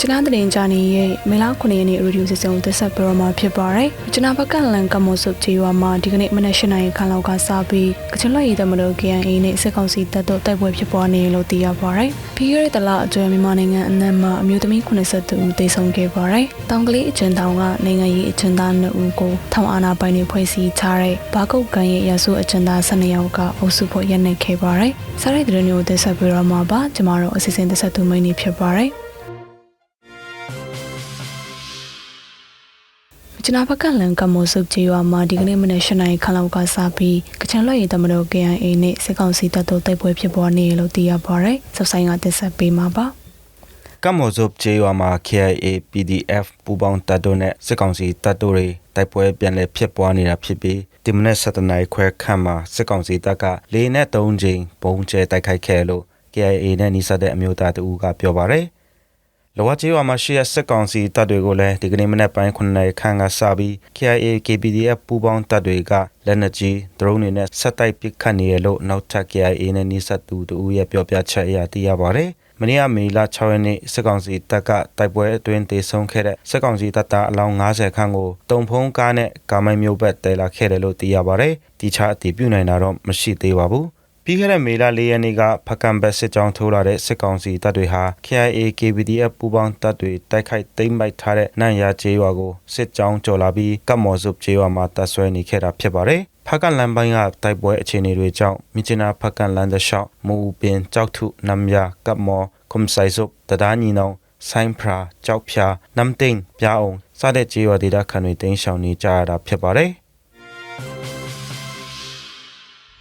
ကျွန်တော်တင်ကြနေရဲ့မေလ9ရက်နေ့ရေဒီယိုစီစဉ်ကိုတက်ဆက်ပြတော့မှာဖြစ်ပါတယ်။ကျွန်တော်ဘက်ကလန်ကမော့ဆုပ်ချေဝါမှာဒီကနေ့မနက်၈နာရီခန့်လောက်ကစပြီးကချင်လွတ်ရည်သမတော် KNA နဲ့စစ်ကောင်စီတပ်တို့တိုက်ပွဲဖြစ်ပွားနေလို့သိရပါတယ်။ပြီးခဲ့တဲ့တလအတွင်းမြန်မာနိုင်ငံအနှံ့မှာအမျိုးသမီး82ဦးသေဆုံးခဲ့ပါတယ်။တောင်ကလေးအကျဉ်းတောင်ကနိုင်ငံရေးအကျဉ်းသား2ဦးကိုထောင်အာဏာပိုင်တွေဖွဲ့စည်းထားတဲ့ဘာကုတ်ကန်ရဲ့ရဆုအကျဉ်းသား12ယောက်ကအုပ်စုဖို့ရနေခဲ့ပါတယ်။စားရတဲ့တဲ့မျိုးတက်ဆက်ပြတော့မှာပါကျွန်တော်တို့အစီအစဉ်တက်ဆက်သူမိန်းနေဖြစ်ပါတယ်။ ကျွန်တော်ဘက်ကလန်ကမိုစုပ်ကြီးရွာမှာဒီကနေ့မနေ့၈နာရီခန့်လောက်ကစပြီးကချင်လွတ်ရည်သမတော် KIA နဲ့စစ်ကောင်စီတပ်တို့တိုက်ပွဲဖြစ်ပွားနေရလို့သိရပါတယ်။စပ်ဆိုင်ကတက်ဆက်ပေးမှာပါကမ်မော်ဇုပ်ကျေးရွာမှာ KIA PDF ပူပေါင်းတပ်တို့နဲ့စစ်ကောင်စီတပ်တို့တွေတိုက်ပွဲပြန်လည်ဖြစ်ပွားနေတာဖြစ်ပြီးဒီမနေ့7နိုင်ခွဲခန့်မှာစစ်ကောင်စီတပ်ကလေနဲ့3ချိန်ပုံကျဲတိုက်ခိုက်ခဲ့လို့ KIA နဲ့နှိစက်တဲ့အမျိုးသားတဦးကပြောပါတယ် လောဝကျေးရွာမှာရှိတဲ့စစ်ကောင်စီတပ်တွေကိုလည်းဒီကနေ့မနေ့ပိုင်း9နိုင်ခန့်ကစပြီး KIA KPDF ပူပေါင်းတပ်တွေကလက်နက်ကြီးဒရုန်းတွေနဲ့ဆက်တိုက်ပစ်ခတ်နေရလို့နောက်ထပ် KIA နဲ့နှိစက်သူတဦးရဲ့ပြောပြချက်အရသိရပါတယ်မနေ့ကမေလ6ရက်နေ့စစ်ကောင်စီတပ်ကတိုက်ပွဲအတွင်းတေဆုံးခဲ့တဲ့စစ်ကောင်စီတပ်သားအလောင်း90ခန့်ကိုတုံဖုံးကားနဲ့ကာမိုင်းမျိုးဘက်တဲလာခဲ့တယ်လို့သိရပါတယ်။ဒီချအတည်ပြုနိုင်တာတော့မရှိသေးပါဘူး။ ပြီးခဲ့တဲ့မေလ၄ရက်နေ့ကဖကံဘက်စစ်ကြောင်းထိုးလာတဲ့စစ်ကောင်စီတပ်တွေဟာ KIA KPDF ပူးပေါင်းတပ်တွေတိုက်ခိုက်သိမ်းပိုက်ထားတဲ့နန့်ရာကျေးရွာကိုစစ်ကြောင်းကျော်လာပြီးကပ်မော်စုပ်ကျေးရွာမှာတပ်ဆွဲနေခဲ့တာဖြစ်ပါတယ်။ဖကန်လန်ပိုင်းကတိုက်ပွဲအခြေအနေတွေကြောင့်မြချနာဖကန်လန်ဒရှောက်မူပင်ကြောက်ထုနမ်ယာကပ်မော်ခုံဆိုင်စုပ်တဒါညီနောင်ဆိုင်ဖရာကြောက်ဖြာနမ်တိန်ပြားအောင်စတဲ့ကြေးရွာဒေသခံတွေတင်းရှောင်နေကြရတာဖြစ်ပါတယ်။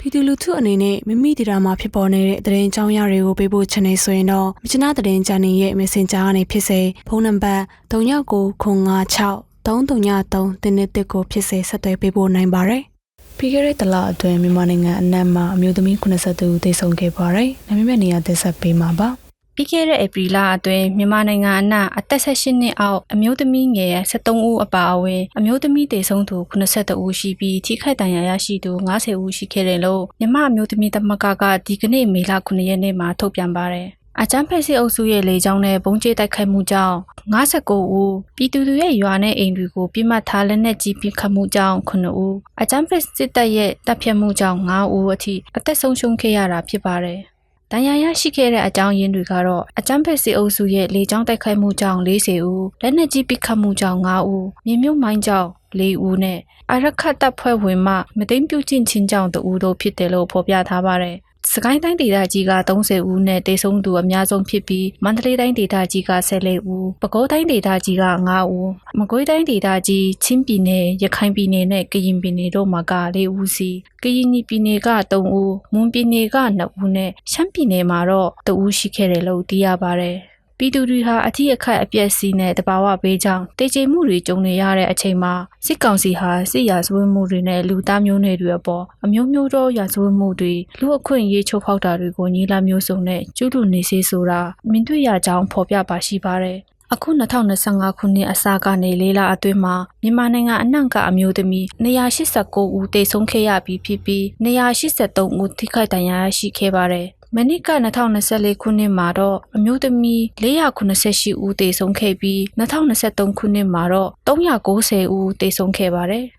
ပြည်သူလူထုအနေနဲ့မိမိဒေတာမှာဖြစ်ပေါ်နေတဲ့သတင်းကြောင်းရတွေကိုပေးဖို့ချင်နေဆိုရင်တော့မြချနာသတင်းချန်နယ်ရဲ့ Messenger ကနေဖြစ်စေဖုန်းနံပါတ်3996 333တင်းတစ်ကိုဖြစ်စေဆက်သွယ်ပေးဖို့နိုင်ပါတယ်။ပြီးခဲ့တဲ့တလအတွင်းမြန်မာနိုင်ငံအနှံ့မှာအမျိုးသမီး82ဦးသေဆုံးခဲ့ပါတယ်။နာမည်မဲ့နေရာတက်ဆက်ပေးမှာပါ။ ပြီးခဲ့တဲ့ဧပြီလအတွင်းမြန်မာနိုင်ငံအနှံ့အသက်18နှစ်အောက်အမျိုးသမီးငယ်73ဦးအပါအဝင်အမျိုးသမီးတေဆုံးသူ82ဦးရှိပြီးထိခိုက်ဒဏ်ရာရရှိသူ90ဦးရှိခဲ့တယ်လို့မြန်မာအမျိုးသမီးသမဂ္ဂကဒီကနေ့မေလ9ရက်နေ့မှာထုတ်ပြန်ပါတယ်။အကြမ်းဖက်စစ်အုပ်စုရဲ့လေကြောင်းနဲ့ဘုံကျဲတိုက်ခိုက်မှုကြောင့်59ဦးပြည်သူတွေရဲ့ရွာနဲ့အိမ်တွေကိုပြစ်မှတ်ထားလက်နက်ကြီးပစ်ခတ်မှုကြောင့်9ဦးအကြမ်းဖက်စစ်တပ်ရဲ့တပ်ဖြတ်မှုကြောင့်9ဦးအထိအသက်ဆုံးရှုံးခဲ့ရတာဖြစ်ပါတယ်။ တန်ရာရရှိခဲ့တဲ့အကြောင်းရင်းတွေကတော့အကြမ်းဖက်စစ်အုပ်စုရဲ့လေကြောင်းတိုက်ခိုက်မှုကြောင့်40ဦးလက်နက်ကြီးပစ်ခတ်မှုကြောင့်5ဦးမြေမြုပ်မိုင်းကြောင့်4ဦးနဲ့အရခတ်တပ်ဖွဲ့ဝင်မှမသိမ်းပြုကျင့်ချင်းကြောင့်2ဦးတို့ဖြစ်တယ်လို့ဖော်ပြထားပါတယ်။ စကိုင်းတိုင်းဒေသကြီးက30ဦးနဲ့တေဆုံးသူအများဆုံးဖြစ်ပြီးမန္တလေးတိုင်းဒေသကြီးက14ဦးပဲခူးတိုင်းဒေသကြီးက5ဦးမကွေးတိုင်းဒေသကြီးချင်းပြည်နယ်ရခိုင်ပြည်နယ်နဲ့ကရင်ပြည်နယ်တို့မှာက4ဦးစီကရင်ပြည်နယ်က3ဦးမွန်ပြည်နယ်က2ဦးနဲ့ရှမ်းပြည်နယ်မှာတော့2ဦးရှိခဲ့တယ်လို့သိရပါတယ်။ ပြည်သူတွေဟာအထီးအခိုက်အပျက်စီးနဲ့တဘာဝဘေးကြောင့်တေချေမှုတွေကြုံနေရတဲ့အချိန်မှာစစ်ကောင်စီဟာစစ်ရာဇဝတ်မှုတွေနဲ့လူသားမျိုးနွယ်တွေအပေါ်အမျိုးမျိုးသောရာဇဝတ်မှုတွေလူအခွင့်အရေးချိုးဖောက်တာတွေကိုညီလာမျိုးစုံနဲ့ကျူးလွန်နေစေဆိုတာမြင်တွေ့ရကြောင်းဖော်ပြပါရှိပါတယ်။အခု2025ခုနှစ်အစကနေလေးလအတွင်းမှာမြန်မာနိုင်ငံအနှံ့ကအမျိုးသမီး189ဦးတေဆုံးခဲ့ရပြီးဖြစ်ပြီး183ဦးထိခိုက်ဒဏ်ရာရရှိခဲ့ပါတယ်။ မနစ်က2024ခုနှစ်မှာတော့အမျိုးသမီး488ဦးတေဆုံးခဲ့ပြီး2023ခုနှစ်မှာတော့390ဦးတေဆုံးခဲ့ပါတယ်။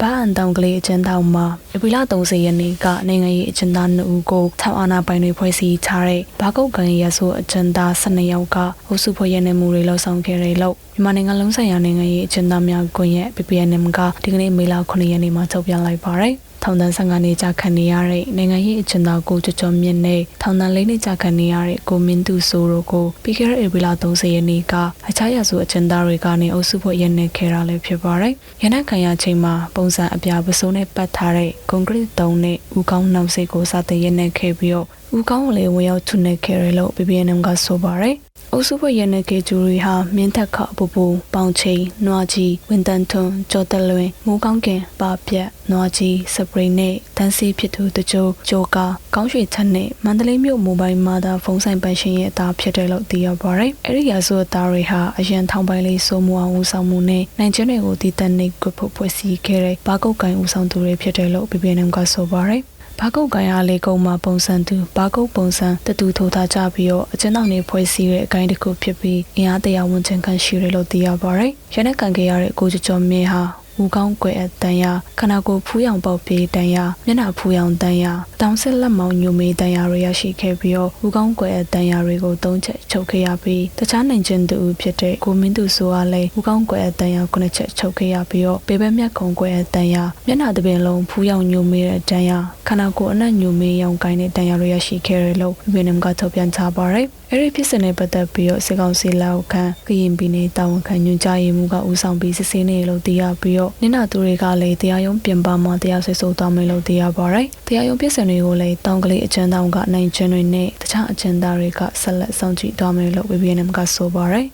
ဘာအန်တောင်ကလေးအကျဉ်းတောင်မှာဧပြီလ30ရက်နေ့ကနိုင်ငံရေးအကျဉ်းသား2ဦးကိုထောင်အာဏာပိုင်တွေဖွဲ့စည်းထားတဲ့ဘာကုတ်ကန်ရဆိုအကျဉ်းသား12ယောက်ကအုပ်စုဖွဲ့ရနေမှုတွေလှုပ်ဆောင်ခဲ့တယ်လို့မြန်မာနိုင်ငံလုံးဆိုင်ရာနိုင်ငံရေးအကျဉ်းသားများကွန်ရက် PPNM ကဒီကနေ့မေလ9ရက်နေ့မှာထုတ်ပြန်လိုက်ပါတယ်။ထောင်ဒဏ်15နှစ်ကြာခံနေရတဲ့နိုင်ငံရေးအကျဉ်းသားကိုကျော်ကျော်မြင့်နဲ့ထောင်ဒဏ်၄နှစ်ကြာခံနေရတဲ့ကိုမင်းသူဆိုတို့ကိုပြီးခဲ့တဲ့ဧပြီလ30ရက်နေ့ကအခြားရာဇဝအကျဉ်းသားတွေကနေအုပ်စုဖွဲ့ရနေခဲ့တာလည်းဖြစ်ပါတယ်။ရနက်ခံရချိန်မှာပုံစံအပြာပစိုးနဲ့ပတ်ထားတဲ့ကွန်ကရစ်တုံးနဲ့ဥကောင်းနောက်စိတ်ကိုစတင်ရနေခဲ့ပြီးတော့ဥကောင်းကိုလည်းဝင်ရောက်ထုနေခဲ့ရလို့ BBNM ကဆိုပါတယ်။ အုပ်စုဖွဲ့ရနေကေဂျူရီဟာမင်းထက်ခပူပူပေါင်ချိန်နွားကြီးဝင်းတန်ထွန်းကျော်တလွင်မိုးကောင်းကင်ပါပြက်နွားကြီးစပရိန်နဲ့တန်းစီဖြစ်သူတချို့ဂျိုကာကောင်းရွှေချက်နဲ့မန္တလေးမြို့မိုဘိုင်းမာတာဖုန်းဆိုင်ပန်ရှင်ရဲ့အသားဖြစ်တယ်လို့သိရပါတယ်။အဲဒီရာဇဝတ်သားတွေဟာအရန်ထောင်ပိုင်းလေးစိုးမှုအောင်ဦးဆောင်မှုနဲ့နိုင်ကျင်းတွေကိုတည်တံ့နေကွဖို့ဖွဲ့စည်းခဲ့တဲ့ဘာကုတ်ကိုင်ဦးဆောင်သူတွေဖြစ်တယ်လို့ BBNM ကဆိုပါတယ်။ ဘာကုတ်ကိုင်အားလေးကုန်းမှာပုံစံသူဘာကုတ်ပုံစံတတူထိုးထားကြပြီးတော့အကျဉ်းတော်နေဖွဲ့စည်းတဲ့အကိုင်းတစ်ခုဖြစ်ပြီးအင်အားတရားဝန်ချင်ခံရှိရလို့သိရပါတယ်။ရတဲ့ကန်ခဲ့ရတဲ့ကိုကျော်ကျော်မင်းဟာ မူကောင်းကွယ်အတန်ရခနာကိုဖူးရောင်ပေါက်ပြေးတန်ရမျက်နှာဖူးရောင်တန်ရတောင်ဆက်လက်မောင်ညိုမေးတန်ရတွေရရှိခဲ့ပြီးတော့မူကောင်းကွယ်အတန်ရတွေကိုသုံးချက်ချုပ်ခဲ့ရပြီးတခြားနိုင်ခြင်းသူဖြစ်တဲ့ကိုမင်းသူဆိုအားလည်းမူကောင်းကွယ်အတန်ရခုနှစ်ချက်ချုပ်ခဲ့ရပြီးတော့ဘေဘက်မြတ်ခုံကွယ်အတန်ရမျက်နှာတစ်ပင်လုံးဖူးရောင်ညိုမေးတဲ့တန်ရခနာကိုအနက်ညိုမေးရောင်ကိုင်းတဲ့တန်ရတွေရရှိခဲ့တယ်လို့ဝီနမ်ကထုတ်ပြန်ထားပါတယ်အဲ့ဒီဖြစ်စဉ်နဲ့ပတ်သက်ပြီးတော့စေကောင်စီလောက်ခန့်ကရင်ပြည်နယ်တာဝန်ခံညွှန်ကြားရေးမှူးကဦးဆောင်ပြီးစစ်ဆေးနေလို့သိရပြီးတော့နင်နာသူတွေကလည်းတရားရုံးပြင်ပမှာတရားဆွေးဆိုသွားမယ်လို့သိရပါတယ်။တရားရုံးဖြစ်စဉ်တွေကိုလည်းတောင်ကလေးအကျဉ်းသားကနိုင်ကျင်းတွေနဲ့တခြားအကျဉ်းသားတွေကဆက်လက်ဆောင်ကြည့်သွားမယ်လို့ VBNM ကဆိုပါတယ်။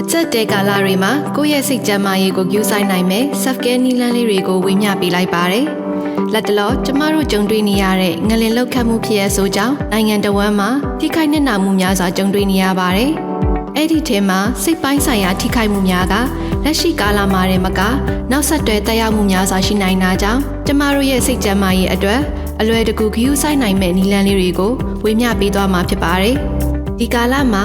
အချက်တဲကာလတွေမှာကိုယ့်ရဲ့စိတ်ကြမ်းမာရေးကိုကြိုးဆိုင်နိုင်မယ် self care နည်းလမ်းလေးတွေကိုဝေမျှပေးလိုက်ပါတယ်။ လက်တလောကျမတို့ကြုံတွေ့နေရတဲ့ငလင်လောက်ခတ်မှုဖြစ်ရဆိုကြောင်းနိုင်ငံတော်ဝန်မှာထိခိုက်နှက်နာမှုများစွာကြုံတွေ့နေရပါတယ်။အဲ့ဒီထဲမှာစိတ်ပိုင်းဆိုင်ရာထိခိုက်မှုများကလက်ရှိကာလမှာတည်းမကနောက်ဆက်တွဲတက်ရောက်မှုများစွာရှိနိုင်တာကြောင့်ကျမတို့ရဲ့စိတ်ကြမ်းမာရေးအတွက်အလွယ်တကူဂရုစိုက်နိုင်မဲ့နည်းလမ်းလေးတွေကိုဝေမျှပေးသွားမှာဖြစ်ပါတယ်။ဒီကာလမှာ